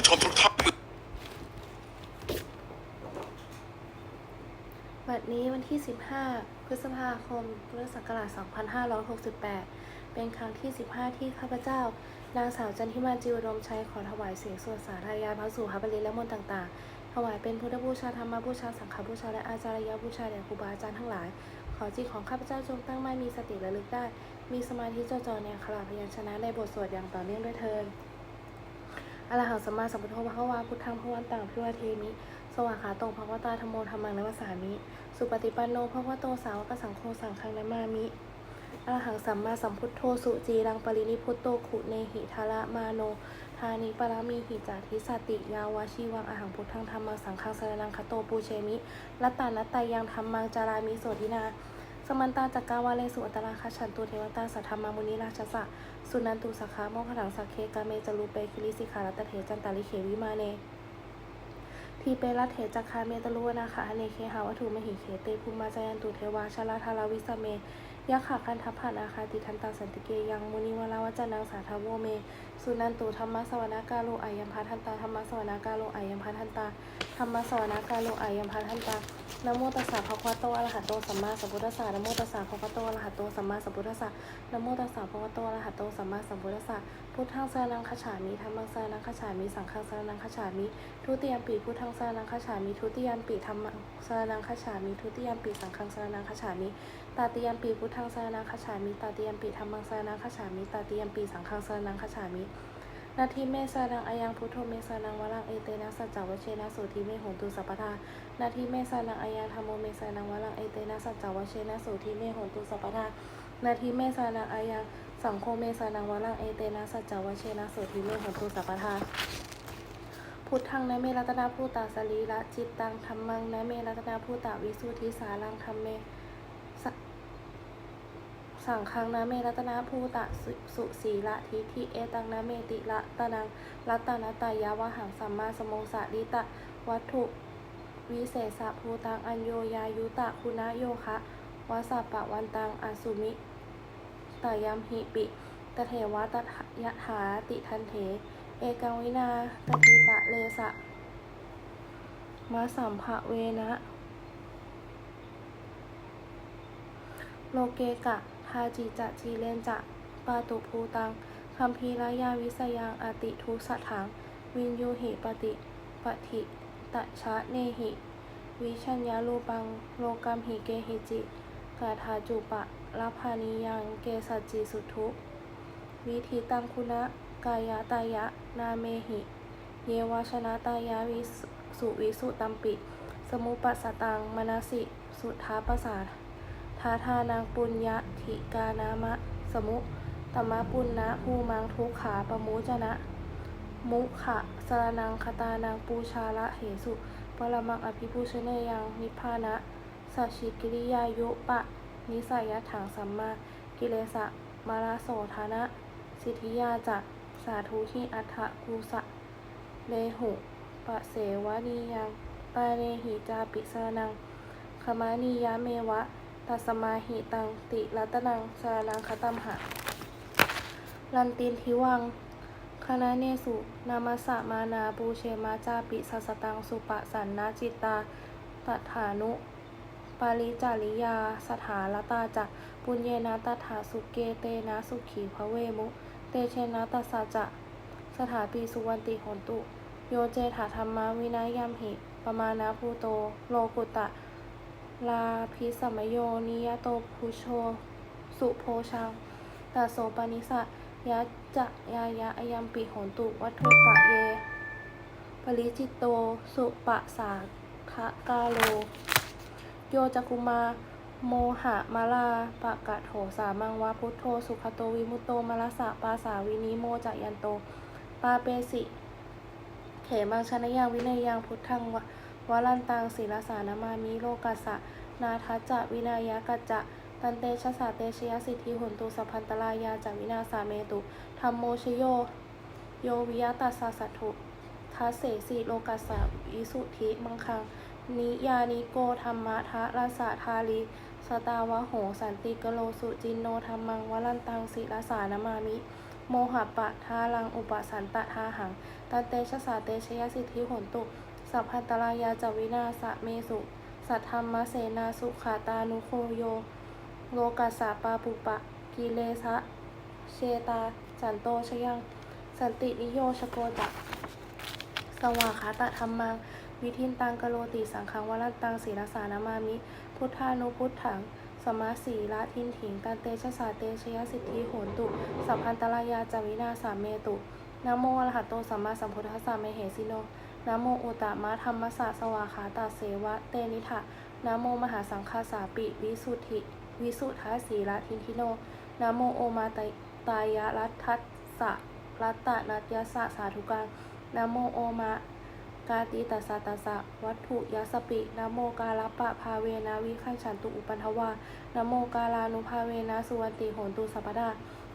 ผู้ชมทุกท่านบัดนี้วันที่ 15 พฤษภาคม พุทธศักราช 2568 เป็นครั้งที่ 15 ที่ข้าพเจ้านางสาวจันทิมาจิวรมชัยขอถวายเสียงสวดสาธยายพระสู่พระบริและมนต์ต่างๆ ถวายเป็นพุทธบูชาธรรมบูชาสังฆบูชาและอาจารยบูชาแด่ครูบาอาจารย์ทั้งหลาย ขอจิตของข้าพเจ้าจงตั้งมั่นมีสติระลึกได้ มีสมาธิจดจ่อในขระพยัญชนะในบทสวดอย่างต่อเนื่องด้วยเทิน อรหังสัมมาสัมพุทโธพระคะวาพุทธังพระวันตังพิวเทมิ สวากขาโตภควตาธรรมโมธรรมังนัมสสามิ สุปฏิปันโนภควโตสาวกสังโฆสังฆังนามามิอรหังสัมมาสัมพุทโธสุจีรังปรินิพุตโตขุเนหิทาระมาโนทานิปรามีหิจาทิสติยาวาชีวังอหังพุทธังธรรมังสังฆังสรนังคโตปูเชมิรัตตานัตตายังธรรมังจารามิโสทินา มันตาจักกาวาเลสุอัตราคชันตุเทวตาสัทธรรมามุนิราชสะสุนันตุสักขาโมขถังสักเคกาเมจรูเปคิริสิขารัตเถจันตาลิเขวิมาเนทีเปรัตเถจักคาเมตลุวนาคะอเนเคหาวัตถุมหิเคเตภูมิมาจายันตุเทวาชลาทาราวิสเมยะขาคันทัพพันอาคาติทันตาสันติเกยังมุนิวลาวจนังสาทาโวเม สุนันตุธรรมสวนากาโลอายัมพัทันตาธรรมสวนากาโลอายัมพัทันตาธรรมสวนากาโลอายัมพัทันตา นะโมตัสสะภะคะวะโตอะระหะโตสัมมาสัมพุทธัสสะนะโมตัสสะภะคะวะโตอะระหะโตสัมมาสัมพุทธัสสะนะโมตัสสะภะคะวะโตอะระหะโตสัมมาสัมพุทธัสสะพุทธังสรังคฉามิธัมมังสรังคฉามิสังฆังสรังคฉามิทุติยมปีพุทธังสรังคฉามิทุติยมปีธรรมังสรังคฉามิทุติยมปีสังฆังสรังคฉามิตาติยมปีพุทธังสรังคฉามิตาติยมปีธรรมังสรังคฉามิตาติยมปีสังฆังสรังคฉามิ นาทีเมสานังอายังพุทโธเมสานังวรังเอเตนะสัจจวเชนะสุทีเมโหนตุสัพพทานาทีเมสานังอายังธรรมโมเมสานังวรังเอเตนะสัจจวเชนะสุทีเมโหนตุสัพพทานาทีเมสานังอายังสังโฆเมสานังวรังเอเตนะสัจจวเชนะสุทีเมโหนตุสัพพทาพุทธังนะเมรัตนาภูตาสรีละจิตตังธรรมังนะเมรัตนาภูตาวิสุทธิสารังธรรมเม สังฆังนะเมรัตนาภูตะสุสีละทิทิเอตังนะเมติละตะนังรัตนาตายาวหังสัมมาสมโมสะลิตะ วัตถุวิเศษภูตังอัญโยยายุตะคุณโยคะวสัปปะวันตังอสุมิตายัมหิปิตเทวะตถยถาติทันเถ เอกังวินาตติปะเลสะมาสัมภะเวนะ โลเกกะ ทาจิจะจีเลนจะปาตุภูตังคัมภีรายาวิสยังอติทุสถัง วินยูหิปติปฏิตะชะเนหิ วิชัญญาลูปังโลกัมหิเกหิจิกาธาจุปะลพานิยังเกสัจจิสุทุ วิธีตังคุณะกายะตายะ นาเมหิ เยวชนะตายะวิสุวิสุตัมปิ สมุปัสตังมนสิ สุทาปสา ทาทานังปุญญะธิกานามะ สมุตมะปุณณะภูมังทุกขาปมุจนะ มุขะสรนังคตานังปูชาละเหสุ ปรมังอภิภูชเนยังนิพพานะสัชชิกิริยายุปะ นิสัยถังสัมมา กิเลสะมาราโสธานะ สิทธิยาจักสาธุที่อัฏฐกุสะเลหุปะเสวะนียังปาเนหิจาปิสรนังขมานียะเมวะ ตัสมาหิตังติรัตนังสารังคตัมหะลันตินทิวัง คณะเนสุนามาสะมานาปูเชมาจาปิสัสตังสุปะสันนาจิตตาตัฐานุ ปาริจาริยา สถาลตาจักปุญเยนะตถาสุเกเตนะสุขีพระเวมุ เตเชนะตัสสะจะสถาปีสุวันติหนตุ โยเจถาธรรมาวินายัมหิปมานาภูโต โลกุตตะ ลาพิสัมโยนิยโตพุโช สุโพชังตัสโสปานิสะยะจะยายะอยัมปิโหนตุวัตถุปะเย ปริจิตโต สุปะสาทะกาโล โยจักุมา โมหะมาลาปะกะโถสามังวาพุทโธ สุขโตวิมุตโตมลสะปาสาวินิโมจะยันโต ปาเปสิ เขมังชนยังวินัยยังพุทธังวะ วลันตังศีลสานามามิโลกัสสะนาทัจจะวินายกัจจะตันเตชะสาเตชยสิทธิหุนตุสัพพันตรายาจาวินาสาเมตุธรรมโมชโย โยวิยตัสสะสัตถุทัสเสสีโลกัสสะวิสุทธิมังคังนิยานิโกธรรมะทะรสะทาลีสตาวะโหสันติกโลสุจินโนธรรมังวลันตังศิลสานามามิ โมหะปะทาลังอุปสันตะทาหัง ตันเตชะสาเตชยสิทธิโหนตุ สัพพันตรายาจวินาสะเมสุ สัทธรรมเสนาสุขาตานุโคโย โลกัสสะปาปุปะ กิเลสะเชตาจันโตชยัง สันตินิโยชโกจะสวาขาตะธรรมัง วิทินตังกโลติสังขังวรันตังศีลสานามามิ พุทธานุพุทธังสมาสีละทินถิงตันเตชะสาเตชยสิทธิโหนตุ สัพพันตรายาจวินาสามเมตุนโมอระหะโตสัมมาสัมพุทธัสสะเมเหสิโน นะโมอุตตมะธรรมสสะสวาขาตาเสวะเตนิทะนะโมมหาสังฆาสาปิวิสุทธิวิสุทธาสีละทินทิโนนะโมโอมาตยตายะรัตทัสสะรัตตนัตยสสะสาธุกังนะโมโอมากาติตัสสะตัสสะวัตถุยสปินะโมกาลปะภาเวนะวิคันฉันตุอุปันทวานะโมกาลานุภาเวนะสุวันติโหนตุสัพพดา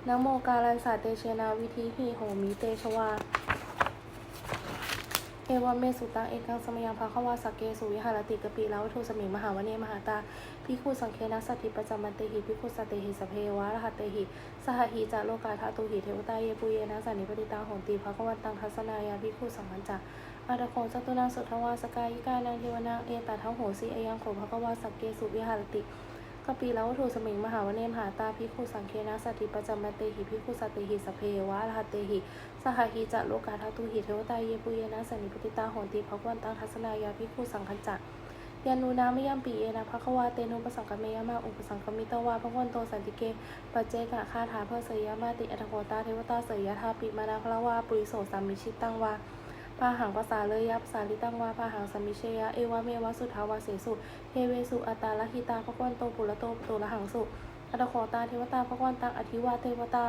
นะโมกาลันสาเตเชนาวิธีหิโหมิเตชวา เอวเมสุตังเอกังสมยังภาควาสกเกสุวิหารติกปิลาวัตถุสมิงมหาวเนมหาตาพิคุสังเคนะสัตถิปจจมันเตหิพิคุสเตหิสเพวะรหัตเตหิสหหิจะโลกาธาตุหิเทวตาเยปุเยนะสันนิปติตาโหนติภาควันตังทัสนายาพิคุสังมันจะอาตะโคจตุนังสุทวาสกายิกานังเทวนังเอตทังโหสีเอยังโขภควาสกเกสุวิหารติ กปีแล้ววัตถุสมิงมหาวเนมหาตาพิคุสังเคนะสัตถิปจจมเตหิพิคุสตเตหิสเพวะรหัตเตหิสหหิจะโลกาทาตุหิเทวตาเยปุเยนะสันิปติตาโหติภควันตังทัสนายาพิคุสังคัญจักยานูนามิยัมปีเอนะภควาเตนุปสังกเมยามาอุปสังกมิตวาภควันโตสันติเกปเจกะคาถาเพื่อเสยามาติอัตโกตาเทวตาเสยทาปิมานาคละวาปุริโสสามิชิตังวา พาหังภาษาเลยยับสาลิตังวาพาหังสมิเชยะ เอวะเมวะสุทาวาเสสุเทเวสุอัตตาละหิตาพระกวันโตปุระโตโตละหังสุอัตโคตาเทวตาพระกวันตังอธิวาเทวตา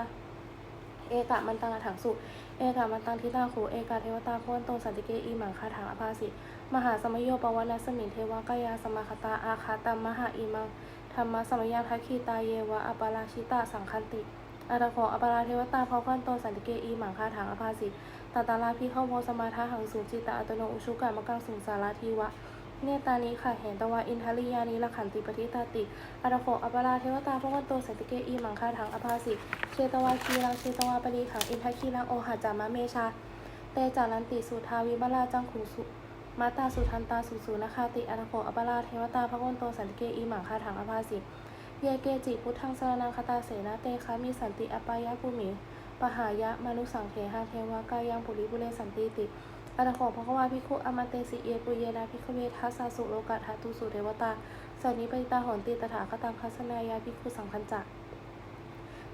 เอกะมันตังอัถังสุ เอกะมันตังทิตาโขเอกะเทวตาพระกวันโตสันติเกอีหมังคาถังอภาสิมหาสมโยปวันัสมิงเทวกายาสมาคตาอาคาตัมมหาอีมังธรรมะสมยังทัคีตาเยวะอปาราชิตาสังคันติอัตโคอปาราเทวตาพระกวันโตสันติเกอีหมังคาถังอภาสิ ตาตาลาพี่เข้าโพสมาทาหังสูจิตาอัตโนอุชุกะมะกังสุงสาราทีวะ เนตานิค่ะเห็นตวาอินทริยานิละขันติปฏิตาติอัตโขอปาราเทวตาพระวันโตสันติเกอีมังคาถังอภาสิเชตวาคีรังเชตวาปรีขังอินทคีรังโอหะจามะเมชา เตจานันติสุทาวิบลาจังขุสุมาตาสุทันตาสุสุนคาติอัตโขอปาราเทวตาพระวันโตสันติเกอีมังคาถังอภาสิเยเกจิพุทธังสรนังคตาเสนาเตคามิสันติอปายะภูมิ ปหายะมนุสังเทหาเทวากายังปุริบุเรสันติติอัตโขภควาภิกขุอมาเตสิเยปุเยนะภิกขเวทัสสะสุโลกะทาตุสุเทวตาสันนิปติตาหอนติตถาคตังคัสนายาภิกขุสังคัญจัก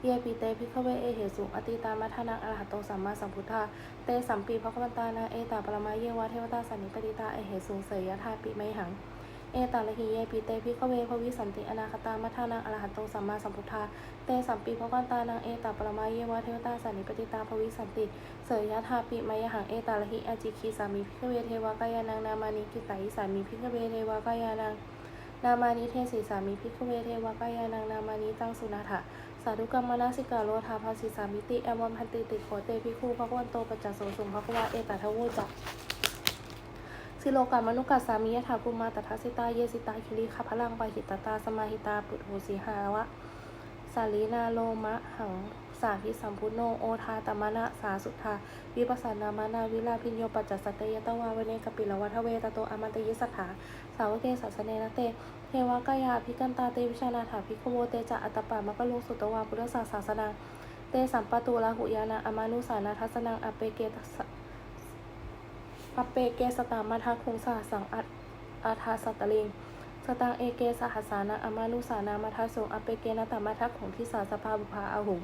เยปิเตภิกขเวเอเหสุอติตามัทนังอรหัตโตสัมมาสัมพุทธาเตสัมปีภควันตานาเอตาปรมาเยวะเทวตาสันนิปติตาเอเหสุเสยยะธาปิไมหัง เอตาลหิเยปิเตภิกเวภวิสันติอนาคตามัทานังอรหัตโตสัมมาสัมพุทธา เตสัมปีพระวันตานังเอตาปรมาเยวะเทวตาสันนิปติตาภวิสันติ เสยยะธาปิมายหังเอตาลหิอาจิคีสามีพิกเวเทวากายานังนามานิกิตายสามีพิกเวเทวากายานังนามานิเทศิสามีพิกเวเทวากายานังนามานิตังสุนาถะสาธุกรรมนาสิกาโลธาภาสิสามิติแอมวันพันติติโขเตพิคูพระวันโตปัจจโสสุงพระวะเอตาทวูจัก สิโลกามนุกัสสามียถาภูมาตถาสิตาเยสิตาคิริขพลังปะหิตตาสมาหิตาปุถุสีหาวะสาลีนาโลมะหังสาธิสัมพุโนโอทาตมะนะสาสุทาวิปัสสนามานาวิลาพิญโยปัจจสตเตยตวาเวเนกปิลวัทเวตโตอมันตยิสถาสาวเกสัสเนนะเตเทวกายาภิกันตาเตวิชานาถาภิกโวเตจะอัตตปามะกะลุงสุตวาพุทธศาสานาเตสัมปตุลาหุยานาอมานุสานาทัสนังอเปเกต สสะปเปเกสตามาทาคงสาสังอัตอาทาสัตลิง สตังเอเกสหัสานาอมานุสานามาทาสงอเปเกนตามาทักของที่สาสภาบุภาอาหุง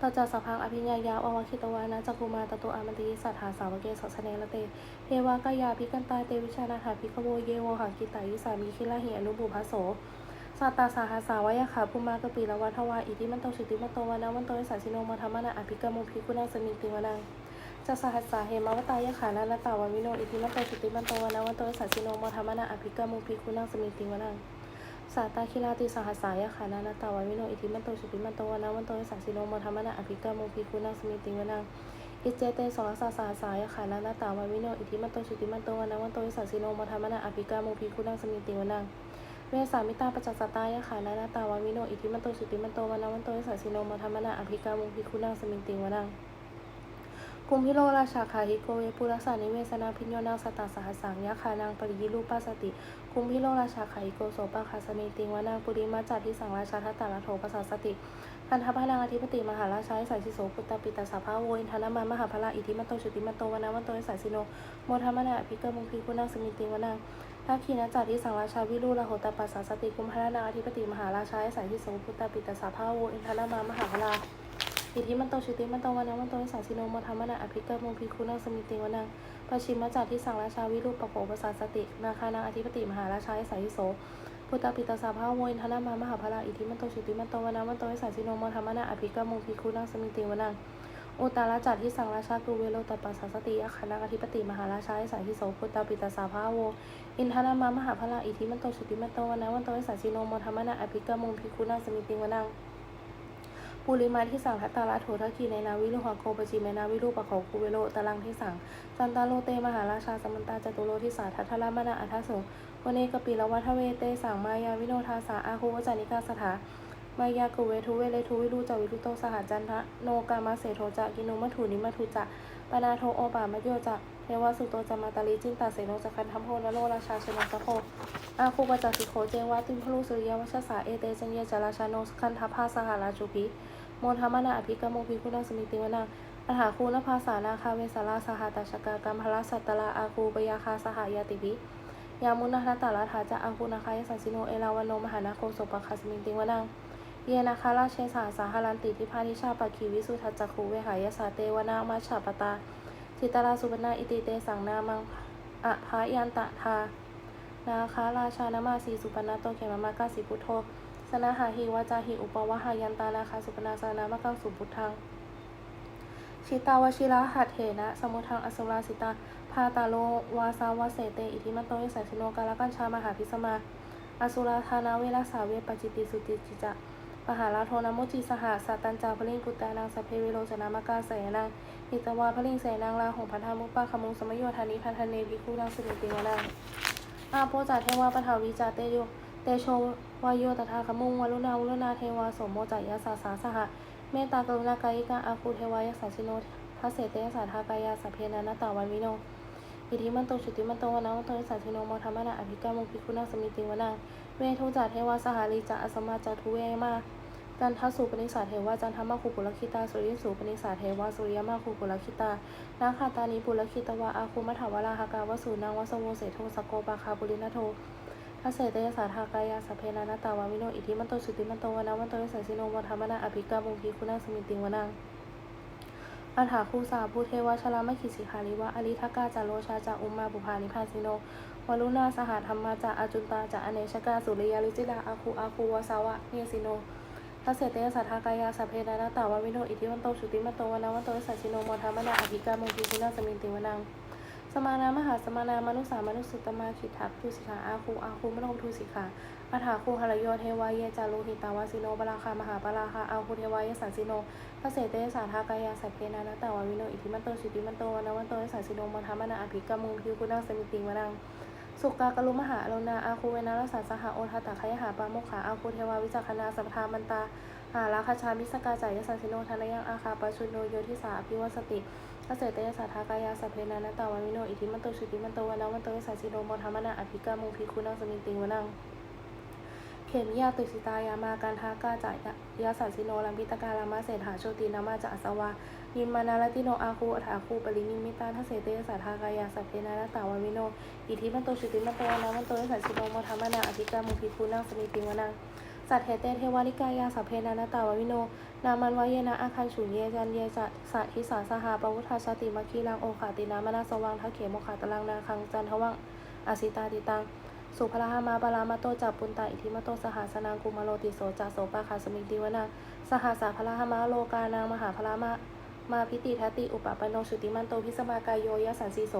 ต่อจากสพังอภิญญายาอวคิตวานะจักุมาตโตอามันติสัทธาสาวเกสสเนละเตเทวากายาพิกันตาเตวิชานาถาพิกโวเยวหังกิตายิสามีคิลาหิอนุบุพาโสสัตตาสาหาสาวายขาภูมากปีละวัทวาอิทิมันโตชิติมันโตวานาวันโตยสัสิโนมาธรรมนาอภิกรมุภิกุณังสมิติวานัง จะสหัสสาเหมาวตายะขานาลตาวันวิโนอิทิมันโตสุติมันโตวนาวันโตสัสสิโนมธรรมนาอภิกามุภิคุนังสมิติวนังสาตาคิลาติสหัสสายะขานาลตาวันวิโนอิทิมันโตสุติมันโตวนาวันโตสัสสิโนมธรรมนาอภิกามุภิคุนังสมิติวนังอิเจเตสองสาสาสายขานาลตาวันวิโนอิทิมันโตสุติมันโตวานาวันโตสัสสิโนมธรรมนาอภิกามุภิคุนังสมิติวนังเวสามิตาปจัสตายขานานาตาวามิโนอิทิมันโตสุติมันโตวานาวันโตสัสสิโนมธรรมนาอภิกามุพิคุนังสมิติวนัง กุมพิโลราชาคาหิโกเวปุรัสานิเวสนาพิญโยนางสตาสหัสสังยะขานางปริยิรูปัสสติคุมพิโลราชาคาหิโกโสปะคาสมิติงวานางปุริมาจัดที่สังราชาทัตตาลโทปัสสสติพันธพลังอธิปติมหาราชาสายสิโสปุตตปิตาสาภาโวอินทนามามหาพลาอิทิมันโตชุติมันโตวนาวันโตวิสัสสิโนโมธรรมนาภิกามุงพิคุนังสมิติวนางทักขีนจัดที่สังราชาวิรุระโหตปัสสติกุมพระนาอธิปติมหาราชาสายที่สงพุตตปิตาสาภาโวอินทนามามหาพลา อิทิมันโตชุติมันโตวันนังวันโตวิสัสสิโนโมธรรมนาอภิกามงพิคุนังสมิติวนังปชิมจัดที่สังราชาวิรุปปโภปสาสตินาคานางอธิปติมหาราชาสายโสพุตตปิตาสาภาโว อินทนามามหาพลาอิทิมันโตชุติมันโตวันนังวันโตวิสัสสิโนโมธรรมนาอภิกามงพิคุนังสมิติวนังอุตตราจัดที่สังราชากุเวโรตปัสสาสติยคณะอธิปติมหาราชาสายโสพุตตปิตาสาภาโวอินทนามามหาพลาอิทิมันโตชุติมันโตวันนะวันโตวิสัสสิโนโมธรรมนาอภิกมงพิคุนังสมิติวนัง ปุริมาที่สังทัตตาลาโถทักขีในนาวิลุหะโคปจิเมนาวิลุปะเขากุเวโลตาลังที่สั่งจันตาโลเตมหาราชาสมันตาจตุโลที่สาทัทธรามนาอัทโสวันเนกปิลวัฒเวเตสั่งมายาวิโนทาสาอาคูวจานิกาสถา มายากุเวทุเวเลทุวิรูจวิรุโตสหจันทะโนกามาเสโทจะกินุมัทุนิมัทุจะปนาโทโอปามโยจะเทวสุโตจะมาตาลีจินตาเสโนจะคันทัมโพนโลราชาชนะสะโพอาคูปจักสิโคเจวาติมพลุสุริยวัชสาเอเตจันเยจาราชาโนคันทัพพาสหราชุพีโมธรรมนาอภิกรรมภิคุณสมิติวนาอัฏฐาคูนภาษานาคาเวสาราสหตาชกากรรมพลสัตตลาอาคูปยาคาสหายาติภิยามุนนาตาลาถาจะอาคูนาคายสัสสิโนเอลาวโนมหานาโคสปะคาสมิติวนา เยนาคาราเชสาสาหารันติทิพานิชาปะคีวิสุทัจจคูเวหายสาเตวนามาชาปตาทิตาราสุปนาอิติเตสังนามังอะพายันตะทานาคาราชานามาสีสุปนาโตเขมามากาสิพุทโธสนาหาหิวาจาหิอุปวะหายันตานาคาสุปนาสานามะกังสุพุทธังชิตาวชิระหัตเถนะ สมุทังอสุราสิตา พาตาโลวาสาวาเสเต อิทิมันโตยสันชิโนกาลกัญชามหาพิสมา อสุราธานาเวรัสสาเวปจิติสุติจิจะ มหาลาโทนามุจิสหาสัตตัญจาพลิงกุตตานางสเพวิโรจนามากาเสนางอิตวาพลิงเสนางลาหงพันธามุปปาคมุงสมโยธานิพันธเนภิกขุนางสิริติวานางอาโพจาเทวาปทาวิจาเตโยเตโชวายโยตถาคมุงวรุณาวรุณาเทวาสมโมจายาสาสาสหะเมตตากรุณากายิกาอาคูเทวายาสาชิโนทัสเสเตยสาทากายาสเพนานาตาวันวิโน อิทิมันโตชุติมันโตวนาวันโตวิสัสสิโนโมธรรมนาอภิกามุพิคุนังสมิติวนาเวทุจัตเทวาสหาลีจะอสมาจทุเวมาจันทสุปนิสาเทวาจันทมาคุปุลคิตาสุริสุปนิสาเทวาสุริยมาคุปุลคิตานาคาตานิปุลคิตวาอาคุมัทวราหากาวสูนางวสโวเสโทสโกปาคาบุรินาโททัสเสตยสาทากายาสเพนานาตาวามิโนอิทิมันโตชุติมันโตวนาวันโตวิสัสิโนโมธรรมนาอภิกามุงพิคุนังสมิติวนา อัฏฐาคูสาภูเทวชลามคิสิคาริวะอริทกาจาโรชาจาอุมมาบุพานิพาสิโนวรุณาสหธรรมาจาอาจุนตาจาอเนชกาสุริยาลิจิดาอาคูอาคูวาสาวะเนสิโนทัสเสเตยสัทธากายาสัพเพนานาตาวาวิโนอิทิวันโตชุติมันโตวนาวันโตสัชิโนโมธรรมนาอภิกามงคิคุนาสมินติวนัง สมานามหาสมานามนุสามนุสุตมาขิทักทุสิขาอาคูอาคูมโนทุสิขาอัฐาคูหรโยเทวายเยจารุหิตาวาสิโนปราคามหาปราคาอาคูเทวายสันสิโนพระเสเตสาทากายาสัพเพนานาตาวาวิโนอิทิมันโตชิติมันโตนวันโตสัสสิโนมธรรมนาอภิกามุงพิวคุนังสมิติงวนังสุกากลุมหาโลนาอาคูเวนารสสาสหโอทัตตะคยหาปาโมขาอาคูเทวาวิจักขณาสัพพามันตาหาราคาชามิสกาจายสันสิโนทานยังอาคาปชุนโนโยทิสาภิวสติ เสเตสาทากายาสัพเพนานาตาวาวิโนอิทิมันโตชิติมันโตวนาวันโตสัสสิโนมธรรมนาอภิกามุงพิคุนังสมิติงวนังเขมิยาตุสิตายามาการทากาจายยาสัสิโนลัมพิตการามาเศรษฐาโชตินามาจะอสวายิมานาลติโนอาคูอัฐาคูปรินิมิตาทัสเสเตยสัทธากายาสัพเพนานาตาวาวิโนอิทิมันโตชุติมันโตวนามันโตยสัสสิโนโมธรรมนาอภิกามุพิคูนังสมิติวนังสัตเทเตเทวานิกายาสัพเพนานาตาวาวิโน นามันวายเยนะอาคันฉุนเยจันเยจะสัทธิสาสหาปวุทธาชาติมัคคีลังโอขาตินามนาสวังทักเขโมขาตลังนาคังจันทวังอสิตาติตัง สุภลหามาปรามาโตจับปุนตาอิทิมาโตสหาสนางกุมาโลติโสจาโสปาคาสมิติวนาสหาสาพลหามาโลกานางมหาพลามามาพิติทัติอุปปโนชุติมันโตพิสมากายโยยสันสีโส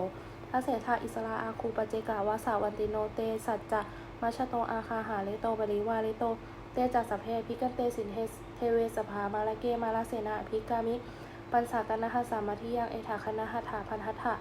ทัสเสธาอิสราอาคูปเจกาวาสาวันติโนเตสัจจะมัชโตอาคาหาเลโตบริวาเลโต เตจัสสเพพิกันเตสินเทส เทเวสภามาลเกมาลเสนาภิกามิ ปัญสากนหัสสามาทิยัง เอถาคณหัตถาพันหัตถะ